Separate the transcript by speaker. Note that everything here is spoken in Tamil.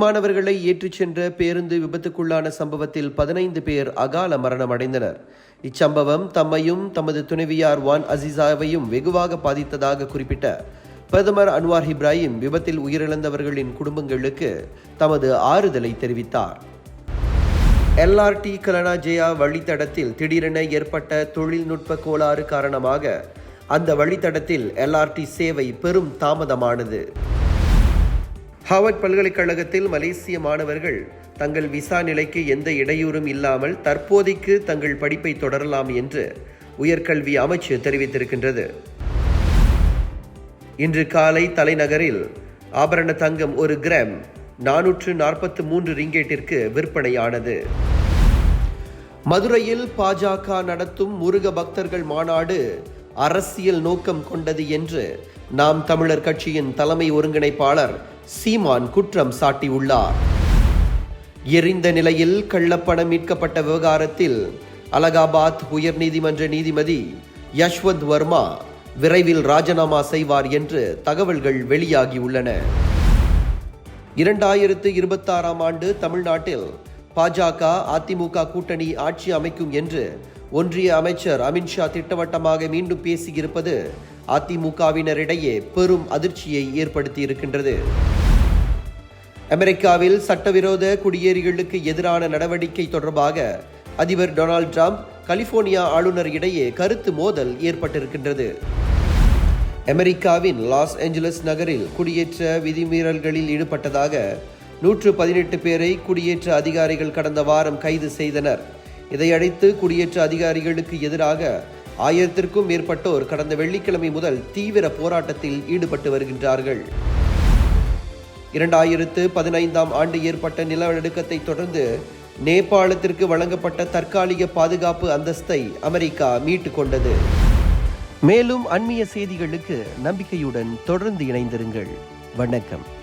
Speaker 1: மாணவர்களை ஏற்றிச் சென்ற பேருந்து விபத்துக்குள்ளான சம்பவத்தில் பதினைந்து பேர் அகால மரணம் அடைந்தனர் இச்சம்பவம் தம்மையும் தமது துணைவியார் வான் அசிசாவையும் வெகுவாக பாதித்ததாக குறிப்பிட்ட பிரதமர் அன்வார் இப்ராஹிம் விபத்தில் உயிரிழந்தவர்களின் குடும்பங்களுக்கு தமது ஆறுதலை தெரிவித்தார். எல்ஆர்டி கலனா ஜெயா வழித்தடத்தில் திடீரென ஏற்பட்ட தொழில்நுட்ப கோளாறு காரணமாக அந்த வழித்தடத்தில் எல்ஆர்டி சேவை பெரும் தாமதமானது. ஹாவர்ட் பல்கலைக்கழகத்தில் மலேசிய மாணவர்கள் தங்கள் விசா நிலைக்கு எந்த இடையூறும் இல்லாமல் தற்போதைக்கு தங்கள் படிப்பை தொடரலாம் என்று உயர்கல்வி அமைச்சு தெரிவித்திருக்கின்றது. இன்று காலை தலைநகரில் ஆபரண தங்கம் ஒரு கிராம் நானூற்று நாற்பத்து மூன்று ரிங்கேட்டிற்கு விற்பனையானது. மதுரையில் பாஜக நடத்தும் முருக பக்தர்கள் மாநாடு அரசியல் நோக்கம் கொண்டது என்று நாம் தமிழர் கட்சியின் தலைமை ஒருங்கிணைப்பாளர் சீமான் குற்றம் சாட்டியுள்ளார். எரிந்த நிலையில் கள்ளப்பணம் மீட்கப்பட்ட விவகாரத்தில் அலகாபாத் உயர்நீதிமன்ற நீதிபதி யஷ்வந்த் வர்மா விரைவில் ராஜினாமா செய்வார் என்று தகவல்கள் வெளியாகியுள்ளன. இரண்டாயிரத்து இருபத்தாறாம் ஆண்டு தமிழ்நாட்டில் பாஜக அதிமுக கூட்டணி ஆட்சி அமைக்கும் என்று ஒன்றிய அமைச்சர் அமித்ஷா திட்டவட்டமாக மீண்டும் பேசியிருப்பது அதிமுகவினரிடையே பெரும் அதிர்ச்சியை ஏற்படுத்தியிருக்கின்றது. அமெரிக்காவில் சட்டவிரோத குடியேறிகளுக்கு எதிரான நடவடிக்கை தொடர்பாக அதிபர் டொனால்ட் ட்ரம்ப் கலிபோர்னியா ஆளுநர் இடையே கருத்து மோதல் ஏற்பட்டிருக்கின்றது. அமெரிக்காவின் லாஸ் ஏஞ்சலஸ் நகரில் குடியேற்ற விதிமீறல்களில் ஈடுபட்டதாக நூற்று பதினெட்டு பேரை குடியேற்ற அதிகாரிகள் கடந்த வாரம் கைது செய்தனர். இதையடுத்து குடியேற்ற அதிகாரிகளுக்கு எதிராக ஆயிரத்திற்கும் மேற்பட்டோர் கடந்த வெள்ளிக்கிழமை முதல் தீவிர போராட்டத்தில் ஈடுபட்டு வருகின்றார்கள். இரண்டாயிரத்து பதினைந்தாம் ஆண்டு ஏற்பட்ட நிலநடுக்கத்தை தொடர்ந்து நேபாளத்திற்கு வழங்கப்பட்ட தற்காலிக பாதுகாப்பு அந்தஸ்தை அமெரிக்கா மீட்டு கொண்டது. மேலும் அண்மைய செய்திகளுக்கு நம்பிக்கையுடன் தொடர்ந்து இணைந்திருங்கள். வணக்கம்.